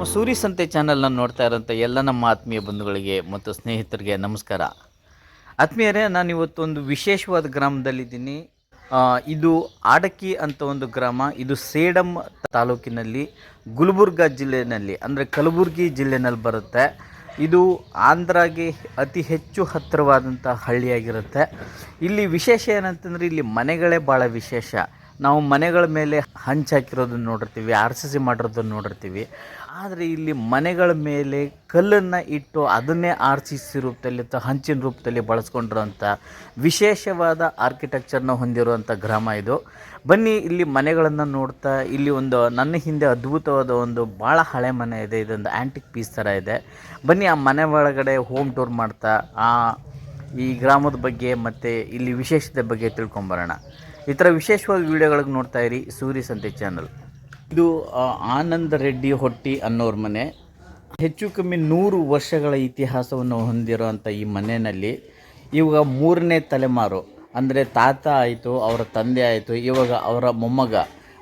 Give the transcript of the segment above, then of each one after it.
ನಮ್ಮ ಸೂರಿ ಸಂತೆ ಚಾನಲ್ನ ನೋಡ್ತಾ ಇರೋಂಥ ಎಲ್ಲ ನಮ್ಮ ಆತ್ಮೀಯ ಬಂಧುಗಳಿಗೆ ಮತ್ತು ಸ್ನೇಹಿತರಿಗೆ ನಮಸ್ಕಾರ. ಆತ್ಮೀಯರೇ, ನಾನು ಇವತ್ತೊಂದು ವಿಶೇಷವಾದ ಗ್ರಾಮದಲ್ಲಿದ್ದೀನಿ. ಇದು ಆಡಕಿ ಅಂತ ಒಂದು ಗ್ರಾಮ. ಇದು ಸೇಡಂ ತಾಲೂಕಿನಲ್ಲಿ, ಗುಲ್ಬರ್ಗಾ ಜಿಲ್ಲೆಯಲ್ಲಿ ಅಂದರೆ ಕಲಬುರಗಿ ಜಿಲ್ಲೆನಲ್ಲಿ ಬರುತ್ತೆ. ಇದು ಆಂಧ್ರಾಗೆ ಅತಿ ಹೆಚ್ಚು ಹತ್ತಿರವಾದಂಥ ಹಳ್ಳಿಯಾಗಿರುತ್ತೆ. ಇಲ್ಲಿ ವಿಶೇಷ ಏನಂತಂದರೆ, ಇಲ್ಲಿ ಮನೆಗಳೇ ಭಾಳ ವಿಶೇಷ. ನಾವು ಮನೆಗಳ ಮೇಲೆ ಹಂಚ್ ಹಾಕಿರೋದನ್ನ ನೋಡಿರ್ತೀವಿ, ಆರ್ ಸಿ ಸಿ ಮಾಡಿರೋದನ್ನು ನೋಡಿರ್ತೀವಿ. ಆದರೆ ಇಲ್ಲಿ ಮನೆಗಳ ಮೇಲೆ ಕಲ್ಲನ್ನು ಇಟ್ಟು ಅದನ್ನೇ ಆರ್ ಸಿ ಸಿ ರೂಪದಲ್ಲಿ ಅಥವಾ ಹಂಚಿನ ರೂಪದಲ್ಲಿ ಬಳಸ್ಕೊಂಡಿರೋಂಥ ವಿಶೇಷವಾದ ಆರ್ಕಿಟೆಕ್ಚರ್ನ ಹೊಂದಿರುವಂಥ ಗ್ರಾಮ ಇದು. ಬನ್ನಿ ಇಲ್ಲಿ ಮನೆಗಳನ್ನು ನೋಡ್ತಾ ಇಲ್ಲಿ ಒಂದು ನನ್ನ ಹಿಂದೆ ಅದ್ಭುತವಾದ ಒಂದು ಭಾಳ ಹಳೆ ಮನೆ ಇದೆ, ಇದೊಂದು ಆ್ಯಂಟಿಕ್ ಪೀಸ್ ಥರ ಇದೆ. ಬನ್ನಿ ಆ ಮನೆ ಒಳಗಡೆ ಹೋಮ್ ಟೂರ್ ಮಾಡ್ತಾ, ಆ ಈ ಗ್ರಾಮದ ಬಗ್ಗೆ ಮತ್ತು ಇಲ್ಲಿ ವಿಶೇಷತೆ ಬಗ್ಗೆ ತಿಳ್ಕೊಂಬರೋಣ. ಈ ಥರ ವಿಶೇಷವಾದ ವೀಡಿಯೋಗಳಿಗೆ ನೋಡ್ತಾ ಇರಿ, ಸೂರಿ ಸಂತೆ ಚಾನಲ್ ಇದು ಆನಂದ ರೆಡ್ಡಿ ಹೊಟ್ಟಿ ಅನ್ನೋರ ಮನೆ. ಹೆಚ್ಚು ಕಮ್ಮಿ ನೂರು ವರ್ಷಗಳ ಇತಿಹಾಸವನ್ನು ಹೊಂದಿರುವಂಥ ಈ ಮನೆಯಲ್ಲಿ ಇವಾಗ ಮೂರನೇ ತಲೆಮಾರು. ಅಂದರೆ ತಾತ ಆಯಿತು, ಅವರ ತಂದೆ ಆಯಿತು, ಇವಾಗ ಅವರ ಮೊಮ್ಮಗ.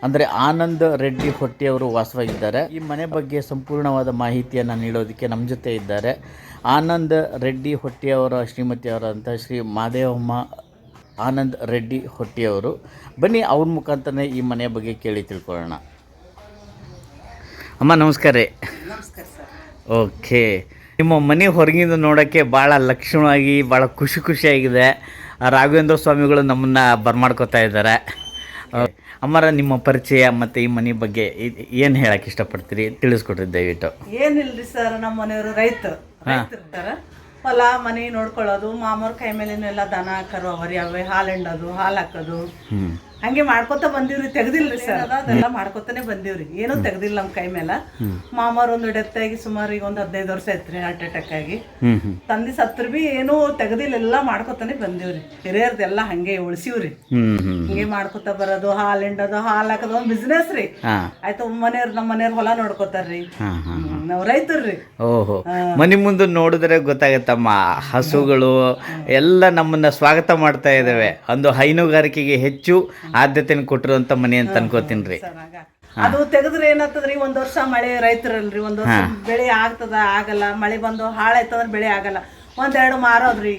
ಅಂದರೆ ಆನಂದ ರೆಡ್ಡಿ ಹೊಟ್ಟಿಯವರು ವಾಸವಾಗಿದ್ದಾರೆ. ಈ ಮನೆ ಬಗ್ಗೆ ಸಂಪೂರ್ಣವಾದ ಮಾಹಿತಿಯನ್ನು ನೀಡೋದಕ್ಕೆ ನಮ್ಮ ಜೊತೆ ಇದ್ದಾರೆ. ಆನಂದ ರೆಡ್ಡಿ ಹೊಟ್ಟಿಯವರ ಶ್ರೀಮತಿಯವರಂಥ ಶ್ರೀ ಮಾದೇವಮ್ಮ ಆನಂದ್ ರೆಡ್ಡಿ ಹೊಟ್ಟಿಯವರು ಬನ್ನಿ ಅವ್ರ ಮುಖಾಂತರನೇ ಈ ಮನೆಯ ಬಗ್ಗೆ ಕೇಳಿ ತಿಳ್ಕೊಳ್ಳೋಣ. ಅಮ್ಮ ನಮಸ್ಕಾರ ರೀ. ಓಕೆ. ನಿಮ್ಮ ಮನೆ ಹೊರಗಿಂದ ನೋಡೋಕ್ಕೆ ಭಾಳ ಲಕ್ಷಣವಾಗಿ ಭಾಳ ಖುಷಿ ಖುಷಿಯಾಗಿದೆ. ರಾಘವೇಂದ್ರ ಸ್ವಾಮಿಗಳು ನಮ್ಮನ್ನು ಬರ್ಮಾಡ್ಕೋತಾ ಇದ್ದಾರೆ. ಅಮ್ಮರ ನಿಮ್ಮ ಪರಿಚಯ ಮತ್ತು ಈ ಮನೆ ಬಗ್ಗೆ ಏನು ಹೇಳಕ್ಕೆ ಇಷ್ಟಪಡ್ತೀರಿ? ತಿಳಿಸ್ಕೊಡ್ರಿ ದಯವಿಟ್ಟು. ಏನಿಲ್ರಿ ಸರ್ ನಮ್ಮ ಮನೆಯವರು ರೈತ ರೈತರಿರ್ತಾರ ಹೊಲ ಮನೆ ನೋಡ್ಕೊಳ್ಳೋದು ಮಾಮೂರು ಕೈ ಮೇಲಿನೆಲ್ಲ ದನ ಕರು ಅವರಿ ಅವೇ ಹಾಲು ಹಿಂಡೋದು ಹಾಲು ಹಾಕೋದು. ಹಂಗೆ ಮಾಡ್ಕೊತ ಬಂದಿವ್ರಿ ತೆಗ್ದಿಲ್ರಿ ಸರ್. ಅದೆಲ್ಲ ಮಾಡ್ಕೊತಾನೆ ಬಂದಿವ್ರಿ. ಏನೂ ತೆಗ್ದಿಲ್ಲ ನಮ್ಮ ಕೈ ಮೇಲೆ. ಮಾಮಾರ್ ಒಂದು ಡೆತ್ ಆಗಿ ಸುಮಾರು ಈಗ ಒಂದು ಹದಿನೈದು ವರ್ಷ ಐತ್ರಿ ಹಾರ್ಟ್ ಅಟ್ಯಾಕ್ ಆಗಿ. ತಂದೆ ಸತ್ರ ಬಿ ಏನೂ ತೆಗ್ದಿಲ್ಲ ಎಲ್ಲ ಮಾಡ್ಕೊತಾನೆ ಬಂದಿವ್ರಿ. ಹಿರಿಯರ್ದೆಲ್ಲ ಹಂಗೆ ಉಳಿಸಿವ್ರಿ. ಹಿಂಗೆ ಮಾಡ್ಕೊತ ಬರೋದು ಹಾಲು ಹಿಂಡೋದು ಹಾಲು ಹಾಕೋದು ಒಂದು ಬಿಸ್ನೆಸ್ ರೀ. ಆಯ್ತು ಮನೆಯವ್ರು ನಮ್ಮ ಮನೆಯವ್ರ ಹೊಲ ನೋಡ್ಕೊತಾರ್ರಿ. ನಾವು ರೈತರ್ರಿ. ಓಹೋ. ಮನೆ ಮುಂದೆ ನೋಡಿದ್ರೆ ಗೊತ್ತಾಗತ್ತಮ್ಮ ಹಸುಗಳು ಎಲ್ಲ ನಮ್ಮನ್ನ ಸ್ವಾಗತ ಮಾಡ್ತಾ ಇದ್ದಾವೆ ಒಂದು ಹೈನುಗಾರಿಕೆಗೆ ಹೆಚ್ಚು ಆದ್ಯತೆಯನ್ನು ಕೊಟ್ಟಿರುವಂತ ಮನೆ ಅಂತ ಅನ್ಕೋತೀನಿ ರೀ ಅದು ತೆಗೆದ್ರೆ ಏನಾಗ್ತದ್ರಿ ಒಂದ್ ವರ್ಷ ಮಳೆ ರೈತರಲ್ರಿ ಒಂದ್ ವರ್ಷ ಬೆಳೆ ಆಗ್ತದ ಆಗಲ್ಲ. ಮಳೆ ಬಂದು ಹಾಳಾಯ್ತಂದ್ರ ಬೆಳೆ ಆಗಲ್ಲ. ಒಂದೆರಡು ಮಾರೋದ್ರಿ.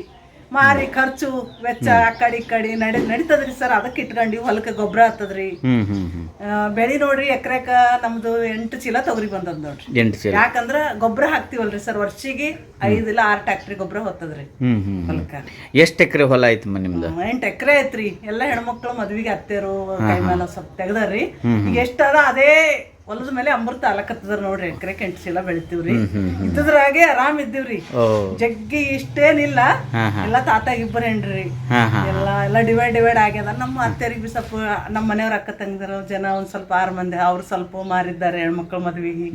ಮಾರಿ ಖರ್ಚು ವೆಚ್ಚ ಆ ಕಡೆ ಈ ಕಡೆ ನಡಿ ನಡೀತದ್ರಿ ಸರ್. ಅದಕ್ಕೆ ಇಟ್ಕೊಂಡಿ ಹೊಲಕ್ಕೆ ಗೊಬ್ಬರ ಹತ್ತದ್ರಿ ಹ್ಮ್ ಹ್ಮ್ ಹ್ಮ್. ಆ, ಬೆಳಿ ನೋಡ್ರಿ ಎಕರೆಕ ನಮ್ದು ಎಂಟು ಚೀಲ ತೊಗರಿ ಬಂದದ್ ನೋಡ್ರಿ. ಎಂಟು ಯಾಕಂದ್ರ ಗೊಬ್ಬರ ಹಾಕ್ತಿವಲ್ರಿ ಸರ್. ವರ್ಷಿಗೆ ಐದಿಲ್ಲ ಆರ್ ಟ್ಯಾಕ್ಟ್ರಿ ಗೊಬ್ಬರ ಹೊತ್ತದ್ರಿ ಹ್ಮ್ ಹ್ಮ್ ಹ್ಮ್. ಹೊಲಕ್ಕ. ಎಷ್ಟು ಎಕರೆ ಹೊಲ ಐತಿ ನಿಮ್ದು? ಎಂಟು ಎಕರೆ ಐತ್ರಿ. ಎಲ್ಲಾ ಹೆಣ್ಮಕ್ಳು ಮದ್ವಿಗೆ ಹತ್ತೇರು ಕೈ ಮೇಲೆ ಸ್ವಲ್ಪ ತೆಗ್ದಾರ್ರಿ. ಈಗ ಎಷ್ಟ ಅದ ಅದೇ ಹೊಲದ ಮೇಲೆ ಅಮೃತ ಅಲಕತ್ತದ್ರ ನೋಡ್ರಿ ಎಕರೆ ಎಂಟು ಚೀಲ ಬೆಳಿತೀವ್ರಿ. ಇದ್ದದ್ರಾಗೆ ಆರಾಮ್ ಇದ್ದೀವ್ರಿ. ಜಗ್ಗಿ ಇಷ್ಟೇನಿಲ್ಲ. ಎಲ್ಲ ತಾತ ಇಬ್ಬರು ಹೆಣ್ರಿ. ಎಲ್ಲ ಎಲ್ಲ ಡಿವೈಡ್ ಡಿವೈಡ್ ಆಗ್ಯದ. ನಮ್ಮ ಅತ್ತೆರಿಗೆ ಬಿ ಸ್ವಲ್ಪ ನಮ್ಮ ಮನೆಯವ್ರ ಅಕ್ಕ ತಂಗಿದ್ರು ಜನ ಒಂದ್ ಸ್ವಲ್ಪ ಆರು ಮಂದಿ ಅವ್ರು ಸ್ವಲ್ಪ ಮಾರಿದ್ದಾರೆ ಹೆಣ್ಮಕ್ಳು ಮದ್ವಿಗೆ.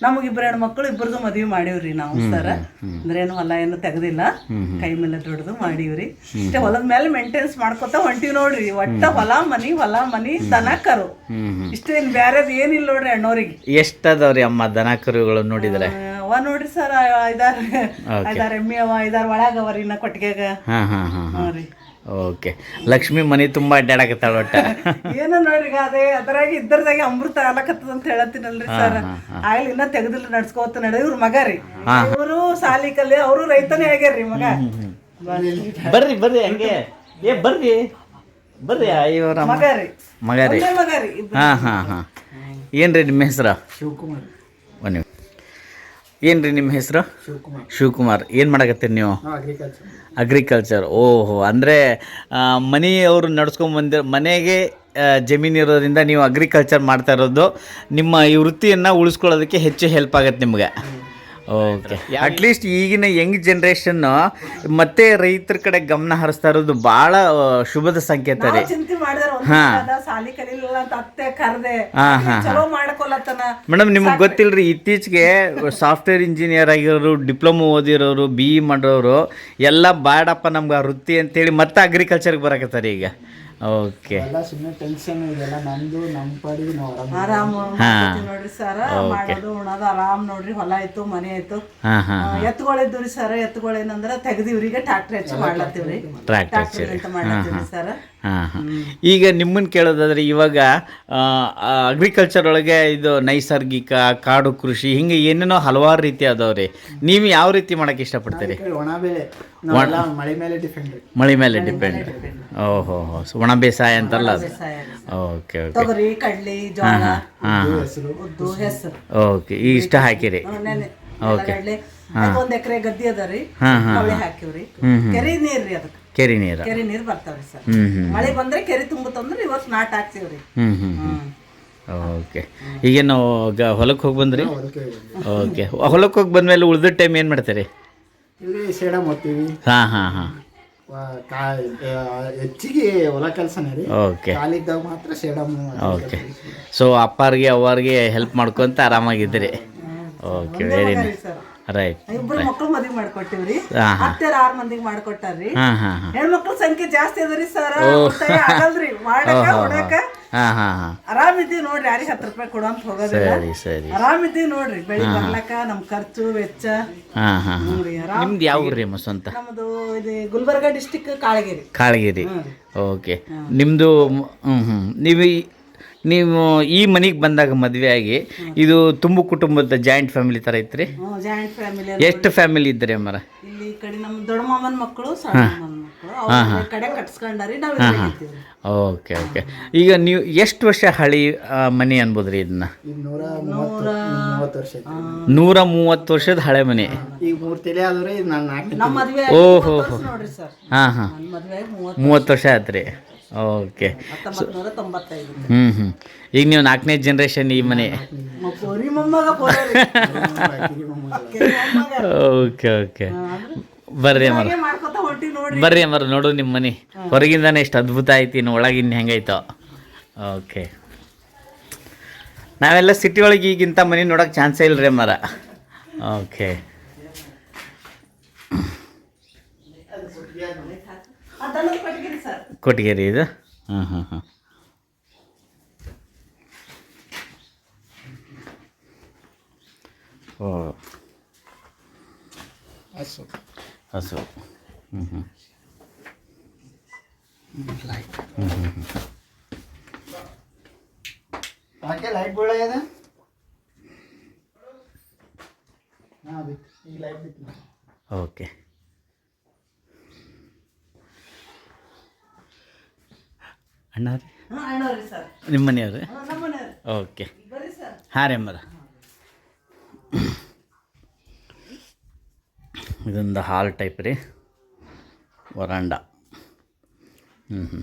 ನಮಗ್ ಇಬ್ಬರು ಹೆಣ್ಮಕ್ಳು ಇಬ್ಬರದು ಮದುವೆ ಮಾಡೀವ್ರಿ ನಾವು ಸರ. ಅಂದ್ರೆ ಏನು ಹೊಲ ಏನು ತೆಗ್ದಿಲ್ಲ. ಕೈ ಮೇಲೆ ದುಡ್ದು ಮಾಡೀವ್ರಿ. ಇಷ್ಟೇ ಹೊಲದ ಮೇಲೆ ಮೇಂಟೆನ್ಸ್ ಮಾಡ್ಕೊತ ಹೊಂಟಿವಿ ನೋಡ್ರಿ. ಒಟ್ಟ ಹೊಲ ಮನಿ ಹೊಲ ಮನಿ ದನ ಕರು ಇಷ್ಟು ಇನ್ ಬ್ಯಾರೇದ್ ಏನಿಲ್ಲ ನೋಡ್ರಿ ಅಣ್ಣವ್ರಿಗೆ ಎಷ್ಟದವ್ರಿ ಅಮ್ಮ ದನ ಕರುಗಳು ನೋಡಿದ್ರೆ ಅವ ನೋಡ್ರಿ ಸರ್ ಐದಾರ ಐದಾರ ಎಮ್ಮಿ ಅವ ಐದಾರು ಒಳಗ ಅವರಿ ಇನ್ನ ಕೊಟ್ಟಿಗೆಗ ಹಾ ಹ್ಞೂ ರೀ. ಓಕೆ ಲಕ್ಷ್ಮಿ ಮನೆ ತುಂಬಾ ಅಡ್ಡಾಡಕತ್ತಾಳ ಒಟ್ಟ. ಏನೋ ನೋಡ್ರಿ ಅದೇ ಅದ್ರಾಗ ಇದ್ದರ್ದಾಗೆ ಅಮೃತ ಆಲಕತ್ತದ ಅಂತ ಹೇಳತ್ತೀನಲ್ರಿ ಸರ್. ಆಗ್ಲಿ ಇನ್ನ ತೆಗೆದಿಲ್ಲ ನಡ್ಸ್ಕೋತ ನಡೆ. ಇವ್ರ ಮಗ ರೀ. ಇವರು ಸಾಲಿ ಕಲ್ಲಿ ಅವರು ರೈತನೇ ಆಗ್ಯಾರ್ರಿ ಮಗ. ಬರ್ರಿ ಬರ್ರಿ ಹಂಗೆ. ಏ ಬರ್ರಿ. ಬರ್ರಿ ಇವರ ಮಗ ರೀ. ಮಗ ರೀ. ಮಗ ರೀ. ಹಾ ಹಾ ಹಾ. ಏನ್ರಿ ನಿಮ್ಮ ಹೆಸರು? ಶಿವಕುಮಾರ್. ಒಂದು ಏನ್ರಿ ನಿಮ್ಮ ಹೆಸರು? ಶಿವಕುಮಾರ್. ಏನು ಮಾಡಕತ್ತೀರಿ ನೀವು? ಅಗ್ರಿಕಲ್ಚರ್ ಓಹೋ ಅಂದರೆ ಮನೆಯವರು ನಡ್ಸ್ಕೊಂಡ್ ಬಂದಿರೋ ಮನೆಗೆ ಜಮೀನು ಇರೋದ್ರಿಂದ ನೀವು ಅಗ್ರಿಕಲ್ಚರ್ ಮಾಡ್ತಾ ಇರೋದು ನಿಮ್ಮ ಈ ವೃತ್ತಿಯನ್ನು ಉಳಿಸ್ಕೊಳ್ಳೋದಕ್ಕೆ ಹೆಚ್ಚು ಹೆಲ್ಪ್ ಆಗತ್ತೆ ನಿಮ್ಗೆ. ಓಕೆ ಅಟ್ಲೀಸ್ಟ್ ಈಗಿನ ಯಂಗ್ ಜನ್ರೇಷನ್ನು ಮತ್ತೆ ರೈತರ ಕಡೆ ಗಮನ ಹರಿಸ್ತಾ ಇರೋದು ಬಹಳ ಶುಭದ ಸಂಕೇತ ರೀ. ಚಿಂತೆ ಮಾಡಿದಾರ ಸಾಲಿ ಕಲಿಲಿಲ್ಲ ಅಂತ ಅತ್ತೆ ಕರ್ದೆ. ಹಾಂ ಹಾಂ ಚಲೋ ಮಾಡ್ಕೊಲತ್ತನ ಮೇಡಮ್ ನಿಮ್ಗೆ ಗೊತ್ತಿಲ್ರಿ ಇತ್ತೀಚೆಗೆ ಸಾಫ್ಟ್ವೇರ್ ಇಂಜಿನಿಯರ್ ಆಗಿರೋರು ಡಿಪ್ಲೊಮೊ ಓದಿರೋರು ಬಿ ಇ ಮಾಡೋರು ಎಲ್ಲ ಬೇಡಪ್ಪ ನಮ್ಗೆ ಆ ವೃತ್ತಿ ಅಂತೇಳಿ ಮತ್ತೆ ಅಗ್ರಿಕಲ್ಚರ್ಗೆ ಬರಕತ್ತಾರೆ ಈಗ. ಓಕೆ. ಎಲ್ಲ ಸುಮ್ಮನೆ ಟೆನ್ಷನ್ ಇದೆಲ್ಲ ನಮ್ದು ನಮ್ಮ ಪಾಡಿಗೆ ನಾವು ಆರಾಮ ನೋಡ್ರಿ ಸರ್ ಮಾಡೋದು ಉಣೋದು ಆರಾಮ್ ನೋಡ್ರಿ ಹೊಲ ಆಯ್ತು ಮನೆ ಆಯ್ತು. ಎತ್ತುಗಳಿದ್ದು ರೀ ಸರ್ ಎತ್ತುಗಳೇನಂದ್ರ ತೆಗ್ದಿವ್ರಿಗೆ ಟ್ರಾಕ್ಟರ್ ಹೆಚ್ಚು ಮಾಡ್ಲತ್ತೀವ್ರಿ. ಟ್ರ್ಯಾಕ್ಟರ್ ಟ್ರಾಕ್ಟರ್ ಮಾಡ್ಲತ್ತೀವ್ರಿ ಸರ್. ಈಗ ನಿಮ್ಮನ್ನು ಕೇಳೋದಾದ್ರೆ ಇವಾಗ ಅಗ್ರಿಕಲ್ಚರ್ ಒಳಗೆ ಇದು ನೈಸರ್ಗಿಕ ಕಾಡು ಕೃಷಿ ಹಿಂಗೆ ಏನೇನೋ ಹಲವಾರು ರೀತಿ ಅದಾವ್ರಿ. ನೀವು ಯಾವ ರೀತಿ ಮಾಡಕ್ಕೆ ಇಷ್ಟಪಡ್ತೀರಿ? ಮಳೆ ಮೇಲೆ ಡಿಪೆಂಡ್ ಓಹೋ ಒಣ ಬೇಸಾಯ ಅಂತಲ್ಲ ಅದು? Okay okay. ಹಾಂ ಓಕೆ ಇಷ್ಟ ಹಾಕಿರಿ. ಓಕೆ. ಒಂದ್ ಎಕರೆ ಗದ್ದೆ ಅದ ರೀ. ಹಾಕಿವ್ರಿ. ಕೆರೆ ನೀರ್ ರೀ ಅದಕ್ಕೆ. ಕೆರೆ ನೀರು. ಕೆರಿ ನೀರು ಬರ್ತಾವ್ರಿ ಸರ್. ಹ್ಞೂ ಹ್ಞೂ ಮಳೆ ಬಂದ್ರೆ ಕೆರಿ ತುಂಬುತ್ತಂದ್ರೆ ಇವತ್ತು ನಾಟ್ ಹಾಕ್ತೀವ್ರಿ ಹ್ಞೂ ಹ್ಞೂ ಹ್ಞೂ ಓಕೆ. ಈಗೇನು ಗ ಹೊಲಕ್ಕೆ ಹೋಗಿ ಬಂದ್ರಿ? ಓಕೆ ಹೊಲಕ್ಕೆ ಹೋಗಿ ಬಂದ್ಮೇಲೆ ಉಳಿದ ಟೈಮ್ ಏನು ಮಾಡ್ತೀರಿ? ಇಲ್ಲಿ ಸೇಡ ಮಾಡ್ತೀವಿ. ಹಾಂ ಹಾಂ ಹಾಂ. ವ- ಕಾ- ಆ, ಹೆಚ್ಚಿಗೆ ಹೊಲ ಕೆಲಸನೇ ರೀ. ಓಕೆ. ಕಾಲಿದ್ದಾಗ ಮಾತ್ರ ಸೇಡಮ್ ಓಕೆ. ಸೊ ಅಪ್ಪಾರಿಗೆ ಅವ್ವಾರಿಗೆ ಹೆಲ್ಪ್ ಮಾಡ್ಕೊಂತ ಆರಾಮಾಗಿದ್ದೀರಿ okay very nice sir. Right ಇಬ್ರು ಮಕ್ಳು ಮದ್ವಿ ಮಾಡ್ಕೊಟ್ಟಿವ್ರಿ. ಹತ್ತಾರ ಆರ್ ಮಂದಿಗೆ ಮಾಡ್ಕೊಟ್ಟಾರ್ರಿ. ಹೆಣ್ಮಕ್ಳು ಸಂಖ್ಯೆ ಜಾಸ್ತಿ ಅದ್ರಿ ಸರ್. ಆಗಲ್ರಿ. ಮಾಡಕ ಹೊಡಕ ಆರಾಮಿದ್ದೀವಿ ನೋಡ್ರಿ. ಯಾರಿಗೆ ಹತ್ತು ರೂಪಾಯಿ ಕೊಡೋಂತ ಹೋಗೋದಿಲ್ಲ. ಸರಿ ಸರಿ. ಆರಾಮಿದ್ದೀವಿ ನೋಡ್ರಿ. ಬೆಳಿ ಬರ್ಲಕ್ಕ ನಮ್ ಖರ್ಚು ವೆಚ್ಚ. ನಿಮ್ದು ಯಾವ ರೀ ಸ್ವಂತ? ನಮ್ದು ಇದು ಗುಲ್ಬರ್ಗ ಡಿಸ್ಟಿಕ್ ಕಾಳಗಿರಿ. ಕಾಳಗಿರಿ. ಓಕೆ. ನಿಮ್ದು ಹ್ಮ್ ಹ್ಮ್. ನೀವು ನೀವು ಈ ಮನೆಗೆ ಬಂದಾಗ ಮದುವೆ ಆಗಿ ಇದು ತುಂಬು ಕುಟುಂಬದ ಜಾಯಿಂಟ್ ಫ್ಯಾಮಿಲಿ ಥರ ಇತ್ತು ಜಾಯಿಂಟ್ ಫ್ಯಾಮಿಲಿ ಎಷ್ಟು ಫ್ಯಾಮಿಲಿ ಇದ್ರಿ ಅಮ್ಮರ? ಇಲ್ಲಿ ಈ ಕಡೆ ನಮ್ಮ ದೊಡ್ಡ ಮಾಮನ ಮಕ್ಕಳು ಸಣ್ಣ ಮಾಮನ ಮಕ್ಕಳು. ಅವ್ರ ಕಡೆ ಕಟ್ಸ್ಕೊಂಡಾರಿ ನಾವ್ ಇದ್ರಾಗ ಇದ್ದೀವ್ರಿ. Okay okay. ಈಗ ನೀವು ಎಷ್ಟು ವರ್ಷ ಹಳಿ ಆ, ಮನೆ ಅನ್ಬೋದ್ರಿ ಇದನ್ನ? ನೂರ ಮೂವತ್ತು ಮೂವತ್ತು ವರ್ಷ ಐತಿ ನೂರ ಮೂವತ್ತು ವರ್ಷದ ಹಳೆ ಮನೆ. ಈಗ ಮೂರು ತಲೆ ಆದ್ರೆ ಇದು ನನ್ನ ನಾಲ್ಕು ನಮ್ ಮದ್ವೆ ಓಹೋ ನೋಡ್ರಿ ಸರ್. ಹಾಂ ಹಾಂ. ನನ್ನ ಮದ್ವೆ ಆಗಿ ಮೂವತ್ತು ಮೂವತ್ತು ವರ್ಷ ಆಯ್ತು ರೀ ಓಕೆ ಹ್ಞೂ ಹ್ಞೂ ಈಗ ನೀವು ನಾಲ್ಕನೇ ಜನ್ರೇಷನ್ ಈ ಮನೆ. ಓಕೆ ಓಕೆ ಬರ್ರಿ ಅಮ್ಮ. ಬರ್ರಿ ಅಮ್ಮರ ನೋಡು ನಿಮ್ಮ ಮನೆ. ಹೊರಗಿಂದಾನೆ ಎಷ್ಟು ಅದ್ಭುತ ಐತಿ ಇನ್ನು ಒಳಗಿನ ಹೆಂಗೈತೋ. ಓಕೆ ನಾವೆಲ್ಲ ಸಿಟಿ ಒಳಗೆ ಈಗಿಂತ ಮನೆ ನೋಡೋಕೆ ಚಾನ್ಸೇ ಇಲ್ಲ ರೀ ಅಮ್ಮರ ಓಕೆ ಆ ದನದ ಕೊಟ್ಟಿಗೆ ಸರ್ ಕೊಟ್ಟಿಗೆರಿ ಇದು. ಹಾಂ ಹಾಂ ಹಾಂ ಓ. ಹಸು. ಹಸು. ಹ್ಞೂ ಹ್ಞೂ ಯಾಕೆ ಲೈಟ್ ಬೀಳ ಬಿತ್ತು ಈಗ ಲೈಟ್ ಬಿತ್ತು ಓಕೆ ಅಣ್ಣ ರೀ ಹಾ ಅಣ್ಣವ್ರಿ ಸರ್ ನಿಮ್ಮ ಮನೆಯವ್ರೆ? ಓಕೆ. ಹಾಂ ರೀ ಅಮ್ಮರ ಇದೊಂದು ಹಾಲ್ ಟೈಪ್ ರೀ. ವರಾಂಡ. ಹ್ಞೂ ಹ್ಞೂ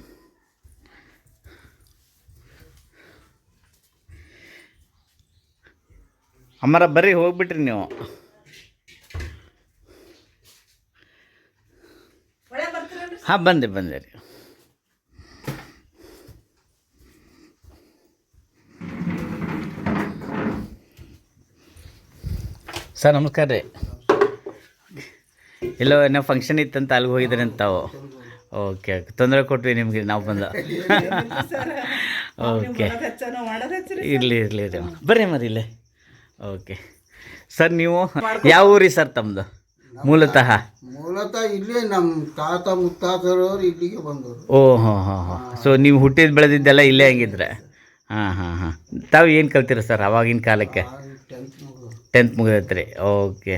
ಅಮ್ಮರ ಬರ್ರಿ ಹೋಗ್ಬಿಟ್ರಿ ನೀವು. ಹಾಂ ಬಂದೆ ಬಂದೆ ರೀ. ಸರ್ ನಮಸ್ಕಾರ ರೀ. ಎಲ್ಲೋ ಏನೋ ಫಂಕ್ಷನ್ ಇತ್ತಂತ ಅಲ್ಲಿಗೆ ಹೋಗಿದ್ರಿ ಅಂತ ತಾವು. ಓಕೆ ಓಕೆ ತೊಂದರೆ ಕೊಟ್ವಿ ನಿಮಗೆ ನಾವು ಬಂದ. ಓಕೆ ಇರಲಿ ಇರಲಿ ರೀ. ಬರ್ರಿ ಮರಿ ಇಲ್ಲೇ. ಓಕೆ ಸರ್ ನೀವು ಯಾವ ಊರಿ ಸರ್ ತಮ್ಮದು ಮೂಲತಃ? ಮೂಲತಃ ಇಲ್ಲೇ ನಮ್ಮ ತಾತ ಇಲ್ಲಿಗೆ ಬಂದವರು. ಓ ಹಾಂ ಹಾಂ ಹಾಂ. ಸೊ ನೀವು ಹುಟ್ಟಿದ ಬೆಳೆದಿದ್ದೆಲ್ಲ ಇಲ್ಲೇ ಹಂಗಿದ್ರೆ? ಹಾಂ ಹಾಂ ಹಾಂ. ತಾವು ಏನು ಕಲ್ತೀರ ಸರ್ ಅವಾಗಿನ ಕಾಲಕ್ಕೆ? ಟೆಂತ್ ಮುಗಿದು ಟೆಂತ್ ಮುಗಿದೈತೆ ರೀ ಓಕೆ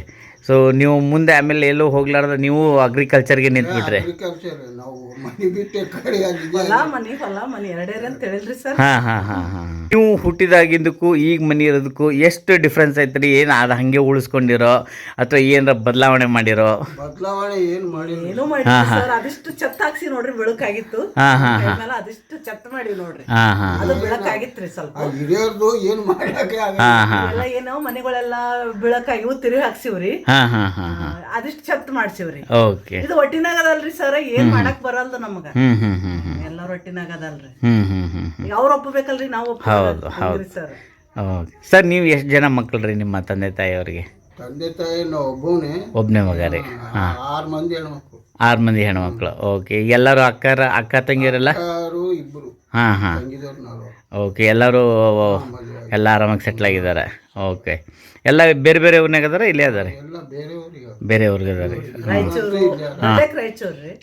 ಸೊ ನೀವು ಮುಂದೆ ಆಮೇಲೆ ಎಲ್ಲೂ ಹೋಗ್ಲಾರ್ದ ನೀವು ಅಗ್ರಿಕಲ್ಚರ್ಗೆ ನಿಂತ್ಬಿಟ್ರಿ? ಅಗ್ರಿಕಲ್ಚರ್ ನಾವು ಮನೆ ಬಿಟ್ಟೆ ಕಡೆ ಅಲ್ಲಿಗೆ ಹೊಲ ಮನಿ ಹೊಲ ಮನಿ ಎರಡೇರಿ ಅಂತ ಹೇಳಿಲ್ರಿ ಸರ್. ಹಾಂ ಹಾಂ ಹಾಂ ಹಾಂ. ನೀವು ಹುಟ್ಟಿದಾಗಿದ್ದಕ್ಕೂ ಈಗ ಮನಿ ಇರೋದಕ್ಕೂ ಎಷ್ಟು ಡಿಫ್ರೆನ್ಸ್ ಐತ್ರಿ ಏನು ಅದು ಹಂಗೆ ಉಳಿಸ್ಕೊಂಡಿರೋ? ಅಥವಾ ಏನಾರ ಬದಲಾವಣೆ ಮಾಡಿರೋ? ಬದಲಾವಣೆ ಏನು ಮಾಡಿಲ್ಲ. ಏನು ಮಾಡಿ ಸರ್. ಅದಿಷ್ಟು ಚತ್ ಹಾಕ್ಸಿ ನೋಡ್ರಿ ಬೆಳಕಾಗಿತ್ತು. ಹಾ, ಹಾಂ ಹಾಂ. ಆಮೇಲೆ ಅದಿಷ್ಟು ಚತ್ ಮಾಡಿ ನೋಡ್ರಿ. ಹಾಂ ಹಾಂ ಅದು ಬೆಳಕಾಗಿತ್ರಿ ಸ್ವಲ್ಪ. ಆ ಹಿರಿಯರ್ದು ಏನು ಮಾಡಕ್ಕೆ ಆಗಲ್ಲ. ಹಾಂ ಹಾಂ. ಎಲ್ಲ ಏನೋ ಮನೆಗಳೆಲ್ಲ ಬೆಳಕಾಗಿವು ತಿರುಗಿ ಹಾಕ್ಸಿವ್ರಿ. ಹಾಂ ಅದಿಷ್ಟು ಚಪ್ ಮಾಡ್ಸಿವ್ರಿ. ಓಕೆ. ಇದು ಒಟ್ಟಿನಾಗ ಅದಲ್ರಿ ಸರ್ ಏನ್ ಮಾಡಕ್ ಬರಲ್ದು ನಮಗ. ಹ್ಞೂ ಹ್ಞೂ ಹ್ಞೂ ಹ್ಞೂ ಎಲ್ಲಾರು ಒಟ್ಟಿನಾಗ ಅದಲ್ರಿ ಹ್ಞೂ ಹ್ಞೂ ಹ್ಞೂ ಈಗ ಅವ್ರು ಒಪ್ಪಬೇಕಲ್ರಿ ನಾವು ಹೌದು, ಹೌದು. ಸರ್. ಓಕೆ. ಸರ್ ನೀವು ಎಷ್ಟು ಜನ ಮಕ್ಕಳು ರೀ ನಿಮ್ಮ ತಂದೆ ತಾಯಿಯವ್ರಿಗೆ? ತಂದೆ ತಾಯಿ ನಾವು ಒಬ್ಬನೇ ಒಬ್ಬನೇ ಮಗ ರೀ. ಹಾಂ ಆರು ಮಂದಿ ಹೆಣ್ಮಕ್ಳು. ಆರು ಮಂದಿ ಹೆಣ್ಮಕ್ಳು. ಓಕೆ. ಎಲ್ಲರೂ ಅಕ್ಕರ ಅಕ್ಕ ತಂಗಿರಲ್ಲ ಯಾರು ಇಬ್ಬರು ಹಾಂ ಹಾಂ. ತಂಗಿದವ್ರು ನಾವು ಓಕೆ ಎಲ್ಲರೂ ಎಲ್ಲ ಆರಾಮಾಗಿ ಸೆಟ್ಲ್ ಆಗಿದ್ದಾರೆ. ಓಕೆ ಎಲ್ಲ ಬೇರೆ ಬೇರೆ ಊರ್ನಾಗ ಅದಾರ ಇಲ್ಲೇ ಅದಾರೆ ಎಲ್ಲ ಬೇರೆ ಊರಿಗೆ ಅದಾರೆ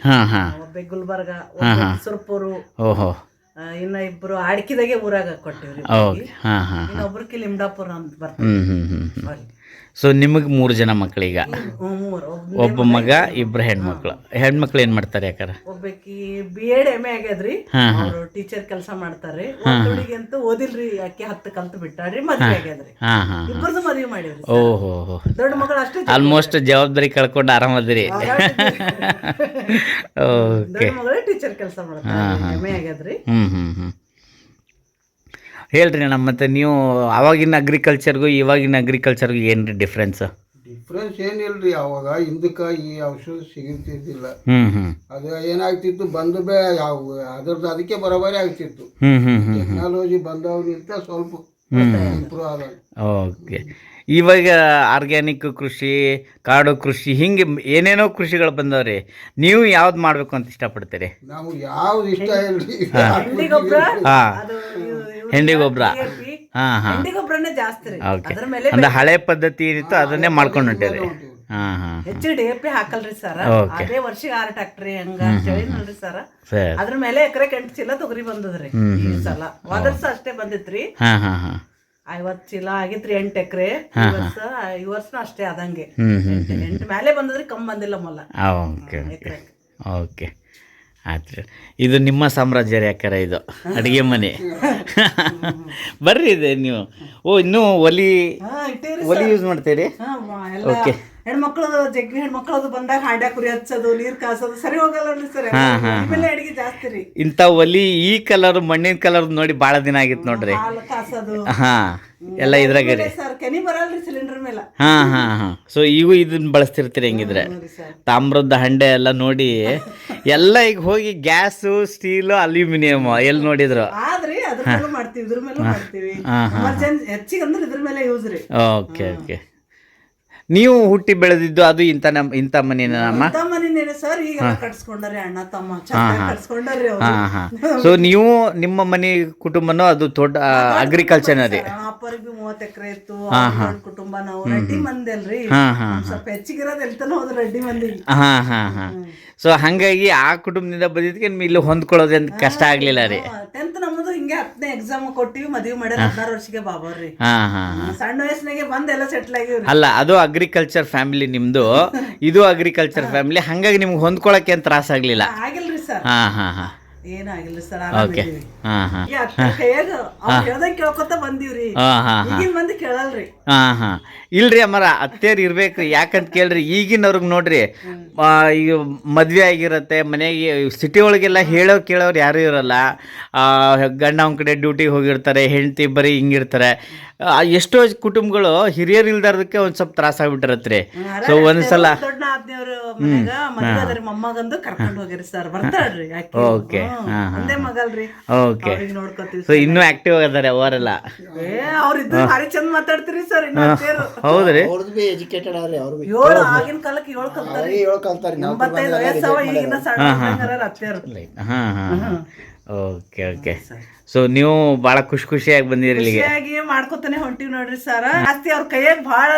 ಹಾಂ. ಹಾಂ ಗುಲ್ಬರ್ಗ ಸುರ್ಪುರು ಓಹೋ. ಇನ್ನ ಇಬ್ರು ಆಡ್ಕಿದಾಗೆ ಊರಾಗ ಕೊಟ್ಟಿವ್ರಿ ಓಕೆ ಹಾಂ ಹಾಂ ಲಿಮ್ಡಾಪುರ ಅಂತ ಬರ್ತಾರೆ ಹ್ಞೂ ಹ್ಞೂ ಹ್ಞೂ ಹ್ಞೂ ಸೊ ನಿಮಗೆ ಮೂರು ಜನ ಮಕ್ಕಳೀಗ ಒಬ್ಬ ಮಗ ಇಬ್ಬರು ಹೆಣ್ಮಕ್ಳು. ಹೆಣ್ಮಕ್ಳು ಏನು ಮಾಡ್ತಾರೆ ಯಾಕಾರ? ಒಬ್ಬಾಕಿ ಬಿ ಎಡ್ ಎಂ ಎ ಆಗ್ಯದ್ರಿ ಅವ್ರು ಟೀಚರ್ ಕೆಲಸ ಮಾಡ್ತಾರೆ. ಒಬ್ಬಳಿಗೆ ಅಂತೂ ಓದಿಲ್ರಿ ಯಾಕೆ ಹತ್ತು ಕಲ್ತು ಬಿಟ್ಟಾರ್ರಿ ಮದ್ವೆ ಆಗ್ಯದ್ರಿ. ಇಬ್ಬರದು ಮದ್ವೆ ಮಾಡಿವ್ರಿ ಓಹೋ ದೊಡ್ಡ ಮಗಳು ಅಷ್ಟೇ ಆಲ್ಮೋಸ್ಟ್ ಜವಾಬ್ದಾರಿ ಕಳ್ಕೊಂಡು ಆರಾಮದ್ರಿ. ಓಕೆ ಟೀಚರ್ ಕೆಲಸ ಮಾಡ್ತಾರೆ ಎಂ ಎ ಆಗ್ಯದ್ರಿ. ಹ್ಮ್ ಹ್ಮ್ ಹ್ಞೂ ಹೇಳ್ರಿ ನಮ್ಮ ಮತ್ತು ನೀವು ಆವಾಗಿನ ಅಗ್ರಿಕಲ್ಚರ್ಗೂ ಇವಾಗಿನ ಅಗ್ರಿಕಲ್ಚರ್ಗೂ ಏನು ರೀ ಡಿಫ್ರೆನ್ಸ್ ಡಿಫ್ರೆನ್ಸ್ ಏನಿಲ್ರಿ ಅವಾಗ ಹಿಂದಕ್ಕೆ ಈ ಔಷಧ ಸಿಗುತ್ತಿದ್ದಿಲ್ಲ. ಅದು ಏನಾಗ್ತಿತ್ತು ಬಂದು ಬೇ ಯಾವ ಅದ್ರದ್ದು ಅದಕ್ಕೆ ಬರೋಬರಿ ಆಗ್ತಿತ್ತು. ಟೆಕ್ನಾಲಜಿ ಬಂದವ್ರಿಗಿಂತ ಸ್ವಲ್ಪ ಇಂಪ್ರೂವ್ ಆದ ಓಕೆ ಇವಾಗ ಆರ್ಗ್ಯಾನಿಕ್ ಕೃಷಿ ಕಾಡು ಕೃಷಿ ಹಿಂಗೆ ಏನೇನೋ ಕೃಷಿಗಳು ಬಂದವ್ರಿ ನೀವು ಯಾವ್ದು ಮಾಡಬೇಕು ಅಂತ ಇಷ್ಟಪಡ್ತೀರಿ? ನಾವು ಯಾವ್ದು ಇಷ್ಟ ಇಲ್ರಿ ಹೆಂಡಿ ಗೊಬ್ಬರ ಹಾಂ. ಅದು ಹೆಂಡಿ ಗೊಬ್ಬರ ಹಾಂ ಹಾಂ. ಓಕೆ ಅಂದ್ರೆ ಹಳೆ ಪದ್ಧತಿ ಏನಿತ್ತು ಅದನ್ನೇ ಮಾಡ್ಕೊಂಡು ಹೊಂಟೇರಿ. ಹಾಂ ಹಾಂ. ಹೆಚ್ಚು ಡಿ ಎ ಪಿ ಹಾಕಲ್ರಿ ಸರ್. ಅದೇ ವರ್ಷಿಗೆ ಆರ್ ಟ್ಯಾಕ್ಟ್ರಿ ಹಂಗ ಅಂತೇಳಿ ನೋಡ್ರಿ ಸರ್. ಸರಿ. ಅದ್ರ ಮೇಲೆ ಎಕರೆ ಕೆಂಟ್ ಚೀಲ ತೊಗರಿ ಬಂದದ್ರಿ ಈ ಸಲ. ಅಷ್ಟೇ ಬಂದಿತ್ರಿ. ಹಾಂ ಹಾಂ ಹಾಂ. ಐವತ್ ಚೀಲ ಆಗಿತ್ರಿ ಎಂಟು ಎಕರೆ. ಈ ವರ್ಷ ಈ ವರ್ಷನೂ ಅಷ್ಟೇ ಆದಂಗೆ. ಎಂಟು ಮೇಲೆ ಬಂದದ್ರಿ ಕಮ್ಮಿ ಬಂದಿಲ್ಲ ಮೊಲ್ಲ ಓಕೆ ಓಕೆ. ಓಕೆ. ಆಯ್ತು ರೀ ಇದು ನಿಮ್ಮ ಸಾಮ್ರಾಜ್ಯ ರೀ ಯಾಕಾರ ಇದು? ಅಡುಗೆ ಮನೆ. ಬರ್ರಿ ಇದೆ ನೀವು. ಓ ಇನ್ನೂ ಒಲಿ ಹಾ ಇಟ್ಟೇವ್ರಿ ಒಲಿ ಯೂಸ್ ಮಾಡ್ತೀರಿ? ಹಾ, ಮ- ಎಲ್ಲ ಹೆಣ್ಮಕ್ಳದು ಜಗ್ಗಿ ಹೆಣ್ಮಕ್ಳದು ಬಂದಾಗ ಹಾಂಡ್ಯಾ ಕುರಿ ಹಚ್ಚೋದು ನೀರ್ ಕಾಸೋದು ಸರಿ ಹೋಗಲ್ಲ ಸರ್. ಮೇಲೆ ಅಡಿಗೆ ಜಾಸ್ತಿ ರೀ. ಇಂಥ ಒಲಿ ಈ ಕಲರ್ ಮಣ್ಣಿನ ಕಲರ್ ನೋಡಿ ಭಾಳ ದಿನ ಆಗಿತ್ತು ನೋಡ್ರಿ. ಹಾಲು ಕಾಸೋದು. ಹಾಂ ಎಲ್ಲ ಇದ್ರಾಗ ರೀ. ಸರ್ ಕೆನಿ ಬರಲ್ರಿ ಸಿಲಿಂಡರ್ ಮೇಲೆ. ಹಾ ಹಾ ಹಾಂ. ಸೊ ಈಗೂ ಇದನ್ನ ಬಳಸ್ತಿರ್ತೀರಿ ಹೆಂಗಿದ್ರೆ. ಸರ್. ತಾಮ್ರದ ಹಂಡೆ ಎಲ್ಲ ನೋಡಿ ಎಲ್ಲ ಈಗ ಹೋಗಿ ಗ್ಯಾಸು ಸ್ಟೀಲು ಅಲ್ಯೂಮಿನಿಯಂ ಎಲ್ಲಿ ನೋಡಿದ್ರು. ಆದ್ರಿ ಅದ್ರ ಮೇಲೂ ಮಾಡ್ತೀವಿ ಇದ್ರ ಮೇಲೂ ಮಾಡ್ತೀವಿ. ಎಮರ್ಜೆನ್ಸಿ ಹೆಚ್ಚಿಗೆ ಅಂದ್ರೆ ಇದ್ರ ಮೇಲೆ ಯೂಸ್ ರೀ. Okay okay. ನೀವು ಹುಟ್ಟಿ ಬೆಳೆದಿದ್ದು ಅದು ಇಂಥ ನಮ್ಮ ಇಂಥ ಮನೇನ ನಮ್ಮ? ಅಂತ ಮನೇನೆ ಸರ್ ಈಗ ಕಟ್ಸ್ಕೊಂಡರೆ ಅಣ್ಣ ತಮ್ಮ ಚೆನ್ನಾಗಿ ಕಟ್ಸ್ಕೊಂಡಾರಿ ಅವ್ರು. ಹಾಂ ಹಾಂ. ಸೊ ನೀವು ನಿಮ್ಮ ಮನೆ ಕುಟುಂಬನೂ ಅದು ದೊಡ್ಡ ಅಗ್ರಿಕಲ್ಚರ್ ಅದೇ ಅಪ್ಪರಿಗೆ ಮೂವತ್ತು ಎಕರೆ ಇತ್ತು ಅವ್ರ್ ದೊಡ್ಡ ಕುಟುಂಬ ನಾವು ರೆಡ್ಡಿ ಮಂದಿ ಅಲ್ರಿ ಹಾಂ ಹಾಂ ಒಂದ್ ಸ್ವಲ್ಪ ಹೆಚ್ಚಿಗಿರೋದು ಎಲ್ತನ ಹೋದ್ರ ರೆಡ್ಡಿ ಮಂದಿ. ಹಾಂ ಹಾಂ ಹಾಂ. ಸೊ ಹಾಗಾಗಿ ಆ ಕುಟುಂಬದಿಂದ ಬಂದಿದ್ದಕ್ಕೆ ನಿಮ್ಗೆ ಇಲ್ಲಿ ಹೊಂದ್ಕೊಳ್ಳೋದೇನು ಕಷ್ಟ ಆಗ್ಲಿಲ್ಲ ರೀ? ಟೆಂತ್ ಹಿಂಗೆ ಹತ್ತನೇ ಎಕ್ಸಾಮ್ ಕೊಟ್ಟಿವಿ ಮದುವೆ ಮಾಡ್ಯಾರ ಹದಿನಾರು ವರ್ಷಕ್ಕೆ ಬಾಬಾರ್ರಿ. ಹಾಂ ಹಾಂ ಹಾಂ. ಸಣ್ಣ ವಯಸ್ಸಿನಾಗೆ ಬಂದ್ ಎಲ್ಲ ಸೆಟ್ಲ್ ಆಗಿವ್ರಿ. ಅಲ್ಲ ಅದು ಅಗ್ರಿಕಲ್ಚರ್ ಫ್ಯಾಮಿಲಿ ನಿಮ್ದು. ಇದು ಅಗ್ರಿಕಲ್ಚರ್ ಫ್ಯಾಮಿಲಿ ಹಂಗಾಗಿ ನಿಮ್ಗೆ ಹೊಂದ್ಕೊಳಕ್ಕೆ ಏನು ತ್ರಾಸ ಆಗಲಿಲ್ಲ. ಆಗಿಲ್ರಿ ಸರ್ ಹಾ ಹಾ ಹಾಂ. ಏನಾಗಿಲ್ಲ ಸರ್ ಓಕೆ ಹಾ ಹಾಂ. ಹೇಳ್ದಂಗ್ ಕೇಳ್ಕೊತ ಬಂದಿವ್ರಿ. ಹಾಂ ಹಾಂ ಹಾಂ. ಈಗಿನ ಮಂದಿ ಕೇಳಲ್ರಿ. ಹಾ ಹಾಂ. ಇಲ್ರಿ ಅಮ್ಮರ ಅತ್ತೇರ್ ಇರ್ಬೇಕು ಯಾಕಂತ ಕೇಳ್ರಿ ಈಗಿನವ್ರಿಗೆ ನೋಡ್ರಿ ಈಗ ಮದ್ವೆ ಆಗಿರತ್ತೆ ಮನೆಗೆ ಸಿಟಿ ಒಳಗೆಲ್ಲ ಹೇಳೋ ಕೇಳೋರು ಯಾರೂ ಇರಲ್ಲ. ಗಂಡ ಅವ್ನ ಕಡೆ ಡ್ಯೂಟಿಗೆ ಹೋಗಿರ್ತಾರೆ ಹೆಂಡತಿ ಬರೀ ಹಿಂಗಿರ್ತಾರೆ. ಎಷ್ಟೋ ಕುಟುಂಬಗಳು ಹಿರಿಯರು ಇಲ್ದಾರ್ದಕ್ಕೆ ಒಂದು ಸ್ವಲ್ಪ ತ್ರಾಸ ಆಗ್ಬಿಟ್ಟಿರತ್ರಿ. ಸೊ ಒಂದ್ಸಲ ಓಕೆ ಓಕೆ ಸೊ ಇನ್ನೂ ಆಕ್ಟಿವ್ ಆಗಿದ್ದಾರೆ ಅವರೆಲ್ಲ. ಹೌದ್ರಿ? ಅವ್ರದ್ದು ಬಿ ಎಜುಕೇಟೆಡ್ ಅವ್ರಿ ಅವ್ರು ಬಿ. ಏಳು ಆಗಿನ ಕಾಲಕ್ಕೆ ಏಳು ಕಲ್ತಾರಿ. ಏಳು ಕಲ್ತಾರಿ. ನಾವು ಎಂಬತ್ತೈದು ವಯಸ್ಸವ ಈಗಿನ ಸಣ್ಣ ಅತ್ತೇರು ಹಾಂ ಹಾಂ. Okay okay. ಸೊ ನೀವು ಬಹಳ ಖುಷಿ ಖುಷಿಯಾಗಿ ಬಂದಿರಿ ಇಲ್ಲಿಗೆ. ಖುಷಿಯಾಗಿ ಮಾಡ್ಕೊತಾನೆ ಹೊಂಟಿವಿ ನೋಡ್ರಿ ಸರ್. ಜಾಸ್ತಿ ಅವ್ರ ಕೈಯಾಗ ಬಹಳ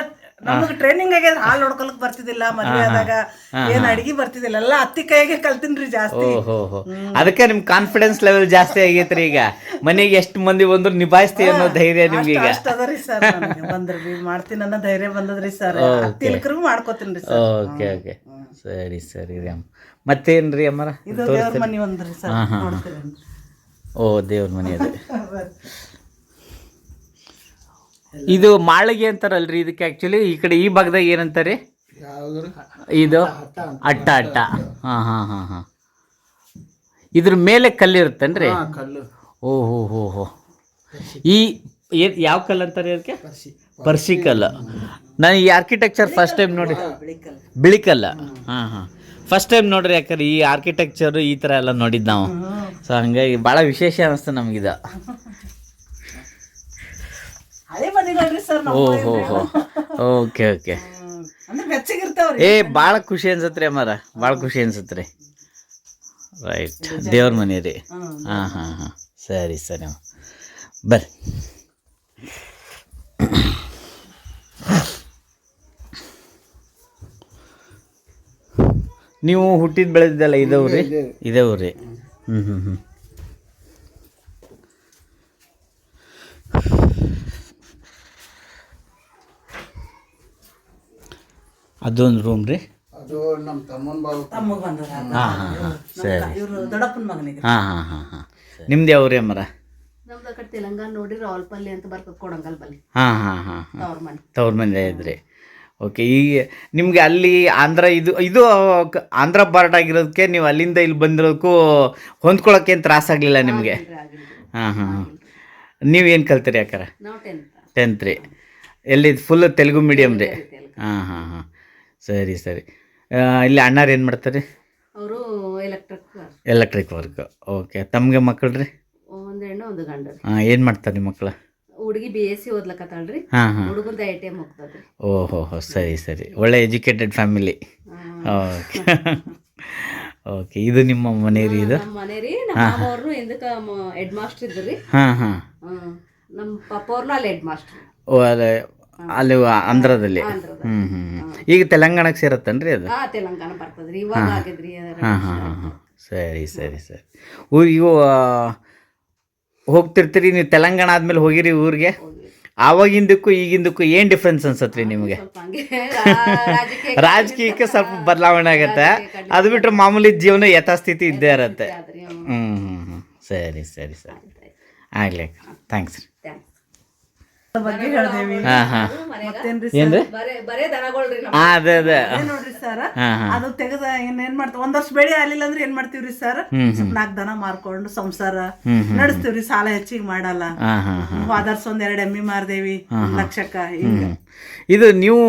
ನಮಗ್ ಟ್ರೈನಿಂಗ್ ಆಗ್ಯದ ಹಾಲ್ ನೋಡ್ಕೊಲಕ್ ಬರ್ತಿದಿಲ್ಲ ಮದ್ವೆ ಆದಾಗ ಏನ್ ಅಡಿಗೆ ಬರ್ತಿದ್ದಿಲ್ಲ ಎಲ್ಲ ಅತ್ತಿ ಕೈಗೆ ಕಲ್ತಿನ್ರಿ ಜಾಸ್ತಿ. ಓಹೋ ಅದಕ್ಕೆ ನಿಮ್ ಕಾನ್ಫಿಡೆನ್ಸ್ ಲೆವೆಲ್ ಜಾಸ್ತಿ ಆಗೈತ್ರಿ ಈಗ. ಮನೆಗೆ ಎಷ್ಟು ಮಂದಿ ಬಂದ್ರು ನಿಭಾಯಿಸ್ತೀವಿ ಅನ್ನೋ ಧೈರ್ಯ ನಿಮ್ಗೆ ಈಗ. ಅಷ್ಟ ಅದರಿ ಸರ್ ಬಂದ್ರಿ ಮಾಡ್ತೀನಿ ಅನ್ನೋ ಧೈರ್ಯ ಬಂದದ್ರಿ ಸರ್. ತಿಳ್ಕರು ಮಾಡ್ಕೋತೀನಿ ಸರ್. Okay okay. ಸರಿ ಸರಿ ರೀ ಅಮ್ಮ. ಮತ್ತೇನ್ರಿ ಅಮ್ಮರ? ಇದು ದೇವ್ರ ಮನಿ ಒಂದ್ರಿ ಸರ್. ನೋಡ್ತೀರಿ ಓ ದೇವ್ರ ಮನೆ ಅದು. ಇದು ಮಾಳಿಗೆ ಅಂತಾರಲ್ರಿ ಇದಕ್ಕೆ ಆಕ್ಚುಲಿ ಈ ಕಡೆ ಈ ಭಾಗದಾಗ ಏನಂತಾರೆ? ಇದು ಅಟ್ಟ ಅಟ್ಟ ಹಾ ಹಾ ಹಾ ಹಾಂ. ಇದ್ರ ಮೇಲೆ ಕಲ್ಲಿರುತ್ತೇನ್ರಿ ಹಾ, ಕಲ್ಲು. ಓ ಹೋ ಹೋ ಹೋ. ಈ ಯಾವ ಕಲ್ಲು ಅಂತಾರೆ ಅದಕ್ಕೆ? ಪರ್ಸಿ. ಕಲ್ಲು. ನಾನು ಈ ಆರ್ಕಿಟೆಕ್ಚರ್ ಫಸ್ಟ್ ಟೈಮ್ ನೋಡಿ. ಬಿಳಿ ಕಲ್ಲ. ಹಾಂ ಹಾಂ. ಫಸ್ಟ್ ಟೈಮ್ ನೋಡ್ರಿ ಯಾಕಂದ್ರೆ ಈ ಆರ್ಕಿಟೆಕ್ಚರ್ ಈ ಥರ ಎಲ್ಲ ನೋಡಿದ್ದು ನಾವು. ಸೊ ಹಂಗಾಗಿ ಭಾಳ ವಿಶೇಷ ಅನಿಸ್ತು ನಮಗಿದ. ಹಳೆ ಮನೆ ಸರ್ ಹೋ ಓಕೆ ಓಕೆ. ಅಂದ್ರೆ ಬೆಚ್ಚಗಿರ್ತಾವ್ರಿ ಏ ಭಾಳ ಖುಷಿ ಅನ್ಸತ್ರಿ ಅಮ್ಮಾರ. ಭಾಳ ಖುಷಿ ಅನ್ಸತ್ರಿ. ರೈಟ್ ದೇವ್ರ ಮನೆ ರೀ. ಹಾಂ ಹಾಂ ಹಾಂ. ಸರಿ ಸರಿ ಅಮ್ಮ. ಬರ್ರಿ. ನೀವು ಹುಟ್ಟಿದ ಬೆಳೆದಿದ್ದಲ್ಲ ಇದವ್ರಿ? ಇದವ್ರಿ. ಹ್ಞೂ ಹ್ಞೂ ಹ್ಞೂ ಅದೊಂದು ರೂಮ್ ರೀ? ಅದು ನಮ್ಮ ತಮ್ಮನ ಬಾವು. ತಮ್ಮಗ್ ಬಂದದ ಹಾಂ ಹಾಂ ಹಾಂ. ಸರಿ. ಇವ್ರು ದೊಡ್ಡಪ್ಪನ ಮಗನಿಗೆ ಹಾಂ ಹಾಂ ಹಾಂ ಹಾಂ. ನಿಮ್ದು ಯಾವ ರೀ ಅಮ್ಮರ? ನಮ್ದು ಕಡೆ ತೆಲಂಗಾಣ ನೋಡಿ ರಾವಲ್ಪಲ್ಲಿ ಅಂತ ಬರ್ತದೆ ಕೊಡಂಗಲ್ ಬಲ್ಲಿ. ಹಾಂ ಹಾಂ ಹಾಂ ಹಾಂ. ಅವ್ರ ಮನೆ. ತವ್ರ ಮನೆ ಇದ್ರಿ. ಓಕೆ ಈ ನಿಮಗೆ ಅಲ್ಲಿ ಆಂಧ್ರ ಇದು ಇದು ಕ- ಆಂಧ್ರ ಬಾರ್ಡ್ ಆಗಿರೋದಕ್ಕೆ ನೀವು ಅಲ್ಲಿಂದ ಇಲ್ಲಿ ಬಂದಿರೋದಕ್ಕೂ ಹೊಂದ್ಕೊಳಕ್ಕೇನು ತ್ರಾಸಾಗಲಿಲ್ಲ ನಿಮಗೆ? ಹಾಂ ಹಾಂ ಹಾಂ. ನೀವೇನು ಕಲ್ತೀರಿ ಯಾಕಾರ ನಾವು ಟೆಂತ್ ಟೆಂತ್ ರೀ. ಎಲ್ಲಿ ಫುಲ್ ತೆಲುಗು ಮೀಡಿಯಮ್ ರೀ? ಹಾಂ ಹಾಂ ಹಾಂ. ಸರಿ ಸರಿ. ಇಲ್ಲಿ ಅಣ್ಣಾರು ಏನು ಮಾಡ್ತಾರೆ? ಅವರು ಎಲೆಕ್ಟ್ರಿಕ್ ಎಲೆಕ್ಟ್ರಿಕ್ ವರ್ಕ್ ಓಕೆ ತಮಗೆ ಮಕ್ಕಳು ರೀ? ಒಂದು ಹೆಣ್ಣು ಒಂದು ಗಂಡ ಹಾಂ ಏನು ಮಾಡ್ತಾರೆ ನಿಮ್ಮ ಮಕ್ಕಳು ಹುಡುಗಿ ಬಿ ಎಸ್ ಸಿ ಓದ್ಲಕತ್ತಾಳ್ರಿ ಹಾಂ ಹಾಂ. ಹುಡುಗರ್ದು ಐ ಟಿ ಎಂ ಹೋಗ್ತದೆ ಓಹೋ ಸರಿ ಸರಿ. ಒಳ್ಳೆ ಎಜುಕೇಟೆಡ್ ಫ್ಯಾಮಿಲಿ ಓಕೆ ಓಕೆ ಇದು ನಿಮ್ಮ ಮನೆ ರೀ ಇದು? ನಮ್ಮ ಮನೆ ರೀ. ನಮ್ಮ ಅವರು ಹಿಂದಕ್ಕೆ ಹೆಡ್ ಮಾಸ್ಟರ್ ಇದ್ರಿ ಹಾಂ ಹಾಂ. ನಮ್ಮ ಪಪ್ಪ ಅವ್ರನ್ನ ಅಲ್ಲಿ ಹೆಡ್ ಮಾಸ್ಟರ್ ಓ ಅದೇ. ಅಲ್ಲಿ ಆಂಧ್ರದಲ್ಲಿ. ಈಗ ತೆಲಂಗಾಣಕ್ಕೆ ಸೇರತ್ತನ್ರಿ ಅದು? ಆ ತೆಲಂಗಾಣ ಬರ್ತದ್ರಿ. ಇವಾಗ ಆಗಿದ್ರಿ ಹಾಂ ಹಾಂ ಹಾಂ ಹಾಂ. ಸರಿ ಸರಿ ಸರಿ. ಊರಿಗೆ ಇವು ಹೋಗ್ತಿರ್ತೀರಿ ನೀವು ತೆಲಂಗಾಣ ಆದ್ಮೇಲೆ ಹೋಗಿರಿ ಊರಿಗೆ? ಆವಾಗಿಂದಕ್ಕೂ ಈಗಿಂದಕ್ಕೂ ಏನು ಡಿಫ್ರೆನ್ಸ್ ಅನ್ಸತ್ರಿ ನಿಮಗೆ? ರಾಜಕೀಯಕ್ಕೆ ಸ್ವಲ್ಪ ಬದಲಾವಣೆ ಆಗತ್ತೆ. ಅದು ಬಿಟ್ಟರೆ ಮಾಮೂಲಿ ಜೀವನ ಯಥಾಸ್ಥಿತಿ ಇದ್ದೇ ಇರತ್ತೆ. ಹ್ಞೂ ಹ್ಞೂ ಹ್ಞೂ ಸರಿ ಸರಿ ಸರಿ. ಆಗಲಿ ಥ್ಯಾಂಕ್ಸ್ ರೀ. ಬಗ್ಗೆ ಹೇಳ್ದೇವಿ. ಹಾಂ ಹಾಂ. ಮತ್ತೇನ್ರಿ ಏನ್ರಿ? ಬರೇ ಬರೇ ದನಗಳ್ರಿ ನಮ್ಮ ಹಾಂ ಅದೇ ಅದೇ. ಅದೇ ನೋಡ್ರಿ ಸರ್. ಹಾಂ ಹಾಂ. ಅದು ತೆಗೆದ ಏನ್ ಏನ್ ಮಾಡ್ತಾವ ಒಂದ್ ವರ್ಷ ಬೆಳೆ ಆಗ್ಲಿಲ್ಲ ಅಂದ್ರೆ ಏನ್ ಮಾಡ್ತೀವ್ರಿ ಸರ್? ಹ್ಮ್, ನಾಲ್ಕು ದನ ಮಾರ್ಕೊಂಡು ಸಂಸಾರ ಹ್ಮ್, ಹ್ಮ್. ನಡೆಸ್ತೀವ್ರಿ. ಸಾಲ ಹೆಚ್ಚಿಗೆ ಮಾಡಲ್ಲ. ಹಾಂ ಹಾಂ ಹಾಂ. ಹೋದರ್ಸ ಒಂದ್ ಎರಡ್ ಎಮ್ಮಿ ಮಾರ್ದೇವಿ. ಒಂದ್ ಲಕ್ಷಕ್ಕ ಹಿಂಗ. ಇದು ನೀವು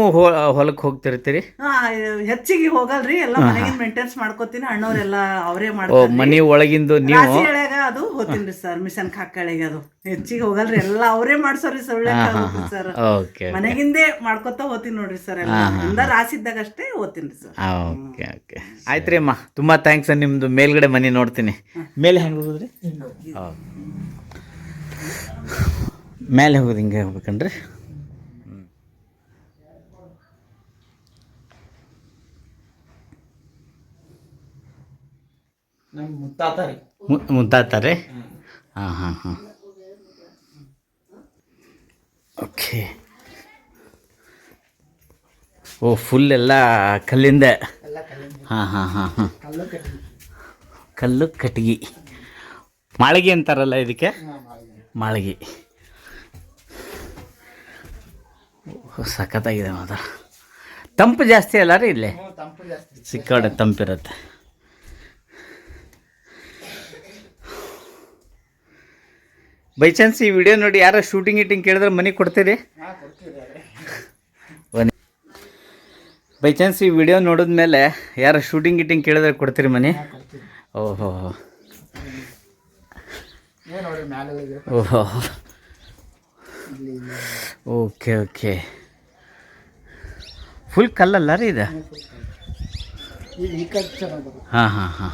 ಹೊಲಕ್ಕೆ ಹೋಗ್ತಿರ್ತೀರಿ? ಹೆಚ್ಚಿಗೆ ಹೋಗಲ್ರಿ ಎಲ್ಲ ಮನೆಗಿನ ಮೇಂಟೆನ್ಸ್ ಮಾಡ್ಕೋತೀನಿ ಅಣ್ಣವ್ರೆಲ್ಲ ಅವರೇ ಮಾಡ್ತಾರೆ ಮನೆ ಒಳಗಿಂದು ನೀವು ಅದು ಹೋಗ್ತೀನಿ ಸರ್ ಮಿಷನ್ ಕಾಕಳಿಗೆ ಅದು. ಹೆಚ್ಚಿಗೆ ಹೋಗಲ್ರಿ ಎಲ್ಲ ಅವರೇ ಮಾಡ್ಸೋರಿ ಸರ್. ಓಕೆ ಮನೆಗಿಂದೇ ಮಾಡ್ಕೋತಾ ಹೋಗ್ತೀನಿ ನೋಡ್ರಿ ಸರ್ ಎಲ್ಲ. ರಾಸಿದ್ದಾಗ ಅಷ್ಟೇ ಓದ್ತೀನಿ ಸರ್. Okay okay. ಆಯ್ತು ರೀ ಅಮ್ಮ ತುಂಬ ಥ್ಯಾಂಕ್ಸ್ ನಿಮ್ಮದು ಮೇಲ್ಗಡೆ ಮನೆ ನೋಡ್ತೀನಿ. ಮೇಲೆ ಹೆಂಗೆ ಹೋಗೋದ್ರಿ? ಮೇಲೆ ಹೋಗೋದು ಹಿಂಗೆ ಹೋಗ್ಬೇಕನ್ರಿ? ನಮ್ಮ ಮುತ್ತಾತ ರೀ ಹಾಂ ಹಾಂ ಹಾಂ. ಓಕೆ. ಓ ಫುಲ್ ಎಲ್ಲ ಕಲ್ಲಿಂದ. ಹಾಂ ಹಾಂ ಹಾಂ ಹಾಂ. ಕಲ್ಲು ಕಟ್ಗಿ ಮಾಳಿಗೆ ಅಂತಾರಲ್ಲ ಇದಕ್ಕೆ? ಮಾಳಿಗೆ. ಓ, ಸಖತ್ತಾಗಿದೆ ಮಾತ್ರ. ತಂಪು ಜಾಸ್ತಿ ಅಲ್ಲ ರೀ ಇಲ್ಲಿ? ತಂಪು ಜಾಸ್ತಿ. ಸಿಕ್ಕಾಡೆ ತಂಪಿರುತ್ತೆ. ಬೈ ಚಾನ್ಸ್ ಈ ವಿಡಿಯೋ ನೋಡಿ ಯಾರೋ ಶೂಟಿಂಗ್ ಗೀಟಿಂಗ್ ಕೇಳಿದ್ರೆ ಮನೆ ಕೊಡ್ತೀರಿ? ಬೈ ಚಾನ್ಸ್ ಈ ವಿಡಿಯೋ ನೋಡಿದ್ಮೇಲೆ ಯಾರೋ ಶೂಟಿಂಗ್ ಗೀಟಿಂಗ್ ಕೇಳಿದ್ರೆ ಕೊಡ್ತೀರಿ ಮನೆ? ಓಹೋ. ಓಹೋ. ಓಕೆ ಓಕೆ ಫುಲ್ ಕಲ್ಲಲ್ಲ ರೀ ಇದು? ಹಾಂ ಹಾಂ ಹಾಂ.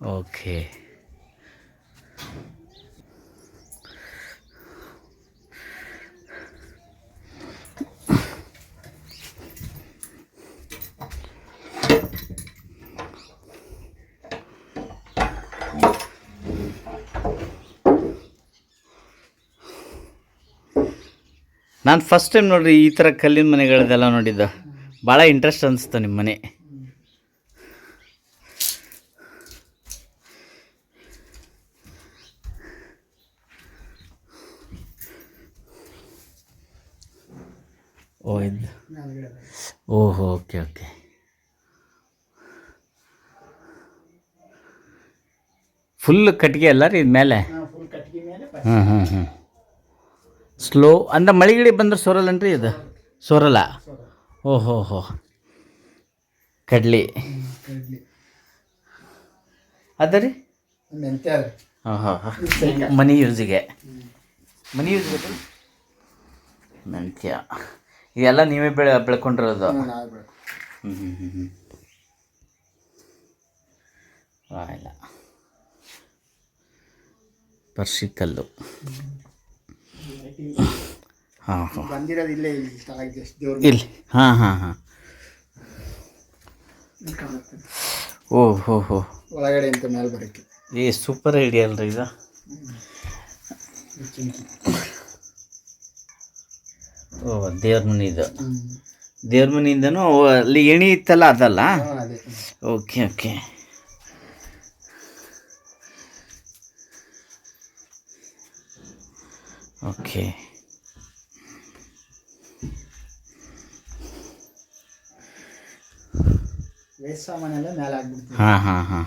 ಓಕೆ. ನಾನು ಫಸ್ಟ್ ಟೈಮ್ ನೋಡ್ರಿ ಈ ಥರ ಕಲ್ಲಿನ ಮನೆಗಳದೆಲ್ಲ ನೋಡಿದ್ದು. ಭಾಳ ಇಂಟ್ರೆಸ್ಟ್ ಅನಿಸ್ತು ನಿಮ್ಮ ಮನೆ ಓ ಇದು ಮ್ಯಾಲ್ಗಡೆ ಓಹೋ ಓಕೆ ಓಕೆ ಫುಲ್ ಕಟ್ಟಿಗೆ ಅಲ್ಲ ರೀ ಮೇಲೆ ಫುಲ್ ಕಟ್ಗೆ ಮೇಲೆ ಹ್ಞೂ ಹ್ಞೂ ಹ್ಞೂ ಸ್ಲೋ ಅಂದ್ರೆ ಮಳಿಗಿಡಿ ಬಂದ್ರೆ ಸೋರಲ್ಲನ್ರಿ ಇದು? ಸೋರಲ್ಲ? ಓಹೋ ಹೋ ಕಡ್ಲಿ. ಕಡ್ಲಿ. ಅದ ರೀ? ಹಾಂ ಹಾಂ ಹಾಂ. ಮನಿ ಯೂಸಿಗೆ. ಮನಿ ಯೂಸ್ ಮೆಂತ್ಯ. ಇದೆಲ್ಲ ನೀವೇ ಬೆಳೆ ಬೆಳ್ಕೊಂಡಿರೋದು? ಹ್ಞೂ ಹ್ಞೂ ಹ್ಞೂ ಹ್ಞೂ ಇಲ್ಲ. ಪರ್ಶಿಕಲ್ಲು ಹಾಂ ಹಾಂ. ಇಲ್ಲೇ ಹಾಂ ಹಾಂ ಹಾಂ. ಓ ಹೋ ಹೋ. ಒಳಗಡೆ ಅಂತ ಮೇಲೆ ಬರೋಕ್ಕೆ. ಏ ಸೂಪರ್ ಐಡಿಯಾ ಅಲ್ರಿ ಇದು. ಓ ದೇವ್ರ ಮನೆ ಇದು ದೇವ್ರ ಮನೆಯಿಂದನೂ ಅಲ್ಲಿ ಎಣಿ ಇತ್ತಲ್ಲ ಅದಲ್ಲ? Okay okay. ಓಕೆ ಸಾಮಾನೆಲ್ಲ ಮೇಲೆ ಆಗ್ಬಿಡ್ತೀವಿ ಹಾಂ ಹಾಂ ಹಾಂ.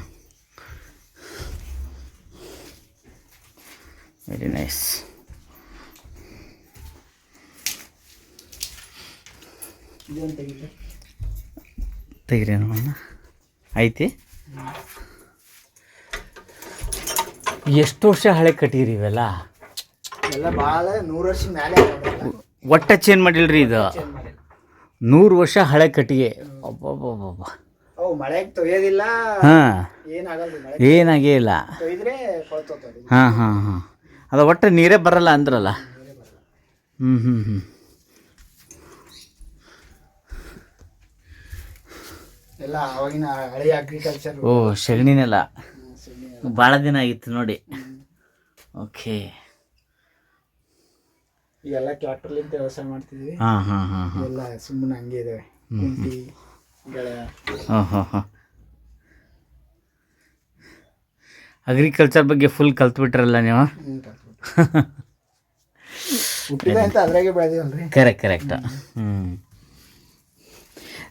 ವೆರಿ ನೈಸ್ ತೆಗಿರಿ ನೋಡೋಣ ಐತಿ? ಎಷ್ಟು ವರ್ಷ ಹಳೆ ಕಟ್ಟಿರಿ ಇವೆಲ್ಲ? ಎಲ್ಲ ಭಾಳ ನೂರು ವರ್ಷ ಮೇಲೆ ಒಟ್ಟ ಚೇಂಜ್ ಮಾಡಿಲ್ರಿ ಇದು? ನೂರು ವರ್ಷ ಹಳೆ ಕಟ್ಟಿಗೆ. ಅಬ್ಬಬ್ಬಬ್ಬಬ್ಬ. ಅವು ಮಳೆಗೆ ತೊಯ್ಯೋದಿಲ್ಲ ಹಾಂ. ಏನಾಗಲ್ಲ ಏನಾಗೇ ಇಲ್ಲ. ತೊಯ್ದ್ರೆ ಹಾಂ ಹಾಂ ಹಾಂ. ಅದು ಒಟ್ಟು ನೀರೇ ಬರಲ್ಲ ಅಂದ್ರಲ್ಲ? ಹ್ಞೂ ಹ್ಞೂ ಹ್ಞೂ ಎಲ್ಲ ಅವಾಗಿನ ಹಳೆಯ ಅಗ್ರಿಕಲ್ಚರ್ ಓ ಸಗಣಿನೆಲ್ಲ ಭಾಳ ದಿನ ಆಗಿತ್ತು ನೋಡಿ. ಓಕೆ ಈಗೆಲ್ಲ ಟ್ರ್ಯಾಕ್ಟರ್ಲಿಂದ ವ್ಯವಸಾಯ ಮಾಡ್ತಿದ್ವಿ. ಹಾಂ ಹಾಂ ಹಾಂ ಹಾಂ. ಎಲ್ಲ ಸುಮ್ಮನೆ ಹಂಗೆ ಇದಾವೆ ಕುಂಟಿ ಗೆಳೆ. ಹಾಂ ಹಾಂ ಹಾಂ. ಅಗ್ರಿಕಲ್ಚರ್ ಬಗ್ಗೆ ಫುಲ್ ಕಲ್ತ್ಬಿಟ್ರಲ್ಲ ನೀವು? ಹುಟ್ಟಿದ ಅಂತ ಅದ್ರಾಗೆ ಬೆಳೆದಿವಲ್ರಿ. ಕರೆಕ್ಟ್ ಕರೆಕ್ಟ್ ಹ್ಞೂ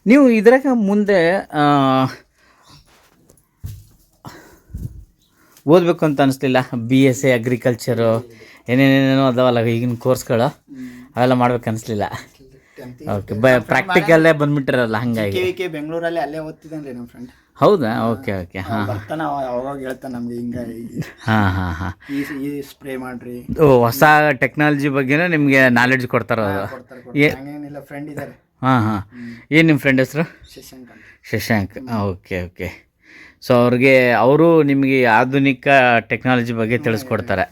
ನೀವು ಇದ್ರಾಗ ಮುಂದೆ ಆ, ಓದಬೇಕು ಅಂತ ಅನಿಸ್ಲಿಲ್ಲ. ಬಿ ಎಸ್ ಎ ಅಗ್ರಿಕಲ್ಚರು ಏನೇನೇನೇನೋ ಅದಾವಲ್ಲ ಈಗಿನ ಕೋರ್ಸ್ಗಳು ಅವೆಲ್ಲ ಮಾಡ್ಬೇಕು ಅನಿಸ್ಲಿಲ್ಲ. ಓಕೆ ಬ ಪ್ರಾಕ್ಟಿಕಲ್ಲೇ ಬಂದ್ಬಿಟ್ಟಿರಲ್ಲ ಹಂಗಾಗಿ. ಕೆ ಬೆಂಗಳೂರಲ್ಲಿ ಅಲ್ಲೇ ಓದ್ತಿದ್ದಾನ್ರಿ ನಮ್ಮ ಫ್ರೆಂಡ್ ಹೌದಾ? ಓಕೆ ಓಕೆ ಹಾಂ ಬರ್ತಾನ ಅವಾಗ ಹೇಳ್ತಾನೆ ನಮಗೆ ಹಿಂಗ ಹಾಂ ಹಾಂ ಹಾಂ. ಈ ಸ್ಪ್ರೇ ಮಾಡ್ರಿ. ಓ ಹೊಸ ಟೆಕ್ನಾಲಜಿ ಬಗ್ಗೆನೇ ನಿಮಗೆ ನಾಲೆಡ್ಜ್ ಕೊಡ್ತಾರ ಹಂಗೇನಿಲ್ಲ ಫ್ರೆಂಡ್ ಇದ್ದಾರೆ ಹಾಂ ಹಾಂ. ಏನು ನಿಮ್ಮ ಫ್ರೆಂಡ್ ಹೆಸರು? Shashank Shashank. Okay okay so ಅವ್ರಿಗೆ ಅವರು ನಿಮಗೆ ಆಧುನಿಕ ಟೆಕ್ನಾಲಜಿ ಬಗ್ಗೆ ತಿಳಿಸ್ಕೊಡ್ತಾರೆ.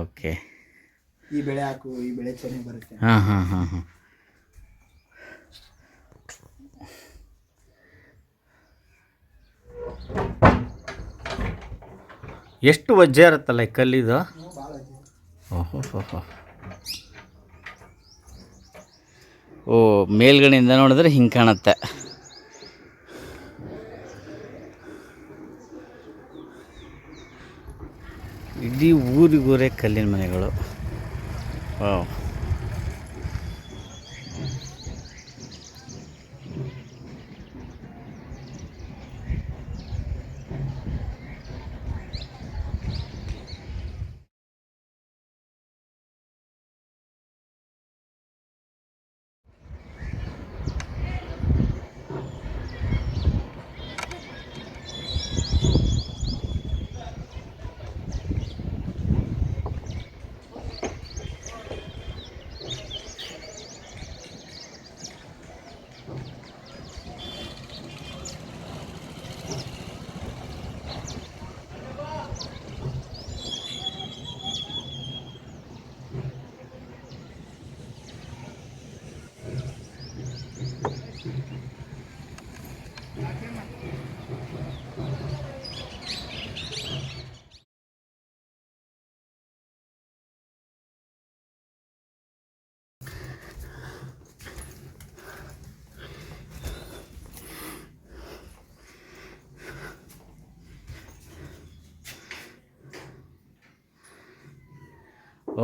ಓಕೆ ಈ ಬೆಳೆ ಹಾಕು ಈ ಬೆಳೆ ಚೆನ್ನಾಗಿ ಬರುತ್ತೆ. ಹಾಂ ಹಾಂ ಹಾಂ ಹಾಂ. ಎಷ್ಟು ವಜ್ಜೆ ಇರುತ್ತಲ್ಲ ಈ ಕಲ್ಲಿದು? ಓಹೋ ಓಹೋ. ಓ ಮೇಲ್ಗಡೆಯಿಂದ ನೋಡಿದ್ರೆ ಹಿಂಗೆ ಕಾಣುತ್ತೆ. ಊರಿಗೂರೇ ಕಲ್ಲಿನ ಮನೆಗಳು. ವಾವ್.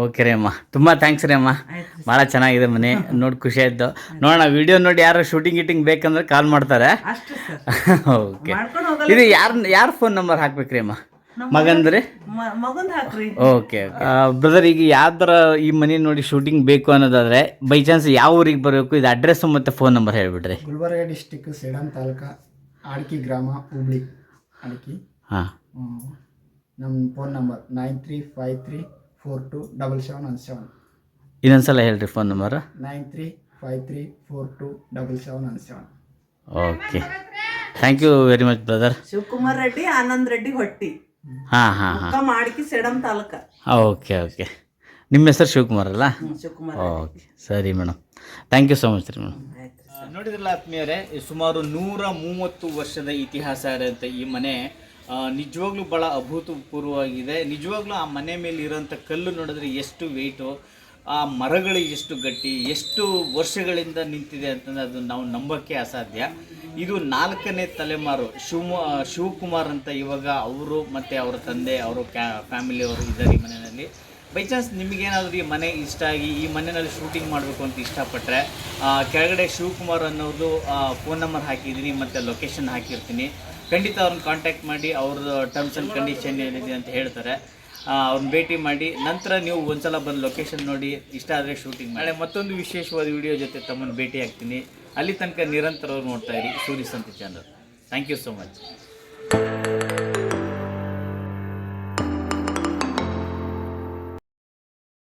ಓಕೆ ರೀ ಅಮ್ಮ. ತುಂಬ ಥ್ಯಾಂಕ್ಸ್ ರೀ ಅಮ್ಮ. ಭಾಳ ಚೆನ್ನಾಗಿದೆ ಮನೆ. ನೋಡಿ ಖುಷಿ ಆಯಿತು. ನೋಡೋಣ ವಿಡಿಯೋ ನೋಡಿ ಯಾರು ಶೂಟಿಂಗ್ ಗೀಟಿಂಗ್ ಬೇಕಂದ್ರೆ ಕಾಲ್ ಮಾಡ್ತಾರೆ. ಅಷ್ಟು ಸರ್ ಓಕೆ ಇದು ಯಾರು ಯಾರು ಫೋನ್ ನಂಬರ್ ಹಾಕ್ಬೇಕ್ರಿ ಅಮ್ಮ? ಮಗಂದ್ರಿ ಓಕೆ ಬ್ರದರ್ ಈಗ ಯಾವ್ದಾರ ಈ ಮನೆ ನೋಡಿ ಶೂಟಿಂಗ್ ಬೇಕು ಅನ್ನೋದಾದ್ರೆ ಬೈ ಚಾನ್ಸ್ ಯಾವ ಊರಿಗೆ ಬರಬೇಕು ಇದು ಅಡ್ರೆಸ್ ಮತ್ತು ಫೋನ್ ನಂಬರ್ ಹೇಳ್ಬಿಡ್ರಿ. ಗುಲ್ಬರ್ಗ ಡಿಸ್ಟಿಕ್ ಸೇಡಂ ತಾಲೂಕಾ ಆಡ್ಕಿ ಗ್ರಾಮ ಹುಬ್ಳಿ ಅಡಕಿ ಹಾಂ. ನಮ್ಮ phone number nine three five three four two double seven one seven ಇನ್ನೊಂದು ಸಲ ಹೇಳ್ರಿ phone number nine three five three four two double seven one seven okay thank you very much brother Shivakumar Reddy Anand Reddy ಹೊಟ್ಟಿ. ಹಾಂ ಹಾಂ ಹಾಂ. ಮಾಡ್ಕಿ Sedam Sedam taluka. Okay okay ನಿಮ್ಮ ಹೆಸರು ಶಿವಕುಮಾರ್ ಅಲ್ಲ? ಶಿವಕುಮಾರ್ ಓಕೆ ಸರಿ madam. Thank you so much ರೀ ಮೇಡಮ್. ನೋಡಿದ್ರಲ್ಲ ಆತ್ಮೀಯರೇ ಈ ಸುಮಾರು ನೂರ ಮೂವತ್ತು ವರ್ಷದ ಇತಿಹಾಸ ಇರೋಂಥ ಈ ಮನೆ ನಿಜವಾಗ್ಲೂ ಭಾಳ ಅಭೂತಪೂರ್ವವಾಗಿದೆ. ನಿಜವಾಗ್ಲೂ ಆ ಮನೆ ಮೇಲೆ ಇರೋಂಥ ಕಲ್ಲು ನೋಡಿದ್ರೆ ಎಷ್ಟು ವೆಯ್ಟು ಆ ಮರಗಳು ಎಷ್ಟು ಗಟ್ಟಿ, ಎಷ್ಟು ವರ್ಷಗಳಿಂದ ನಿಂತಿದೆ ಅಂತಂದರೆ ಅದು ನಾವು ನಂಬೋಕ್ಕೆ ಅಸಾಧ್ಯ. ಇದು ನಾಲ್ಕನೇ ತಲೆಮಾರು ಶಿವಮ ಶಿವಕುಮಾರ್ ಅಂತ ಇವಾಗ ಅವರು ಮತ್ತು ಅವರ ತಂದೆ, ಅವರು ಕ್ಯಾ ಫ್ಯಾಮಿಲಿಯವರು ಇದ್ದಾರೆ ಈ ಮನೆಯಲ್ಲಿ. ಬೈ ಚಾನ್ಸ್ ನಿಮಗೇನಾದರೂ ಈ ಮನೆ ಇಷ್ಟ ಆಗಿ, ಈ ಮನೆಯಲ್ಲಿ ಶೂಟಿಂಗ್ ಮಾಡಬೇಕು ಅಂತ ಇಷ್ಟಪಟ್ಟರೆ ಕೆಳಗಡೆ ಶಿವಕುಮಾರ್ ಅನ್ನೋದು ಫೋನ್ ನಂಬರ್ ಹಾಕಿದ್ದೀನಿ, ಮತ್ತು ಲೊಕೇಶನ್ ಹಾಕಿರ್ತೀನಿ. ಖಂಡಿತ ಅವ್ರನ್ನ ಕಾಂಟ್ಯಾಕ್ಟ್ ಮಾಡಿ ಅವ್ರದ್ದು ಟರ್ಮ್ಸ್ ಆ್ಯಂಡ್ ಕಂಡೀಷನ್ ಏನಿದೆ ಅಂತ ಹೇಳ್ತಾರೆ. ಅವ್ರನ್ನ ಭೇಟಿ ಮಾಡಿ, ನಂತರ ನೀವು ಒಂದ್ಸಲ ಬಂದು ಲೊಕೇಶನ್ ನೋಡಿ, ಇಷ್ಟ ಆದರೆ ಶೂಟಿಂಗ್ ನಾಳೆ ಮತ್ತೊಂದು ವಿಶೇಷವಾದ ವಿಡಿಯೋ ಜೊತೆ ತಮ್ಮನ್ನು ಭೇಟಿ ಆಗ್ತೀನಿ. ಅಲ್ಲಿ ತನಕ ನಿರಂತರವ್ರು ನೋಡ್ತಾ ಇರಿ. Surya channel thank you so much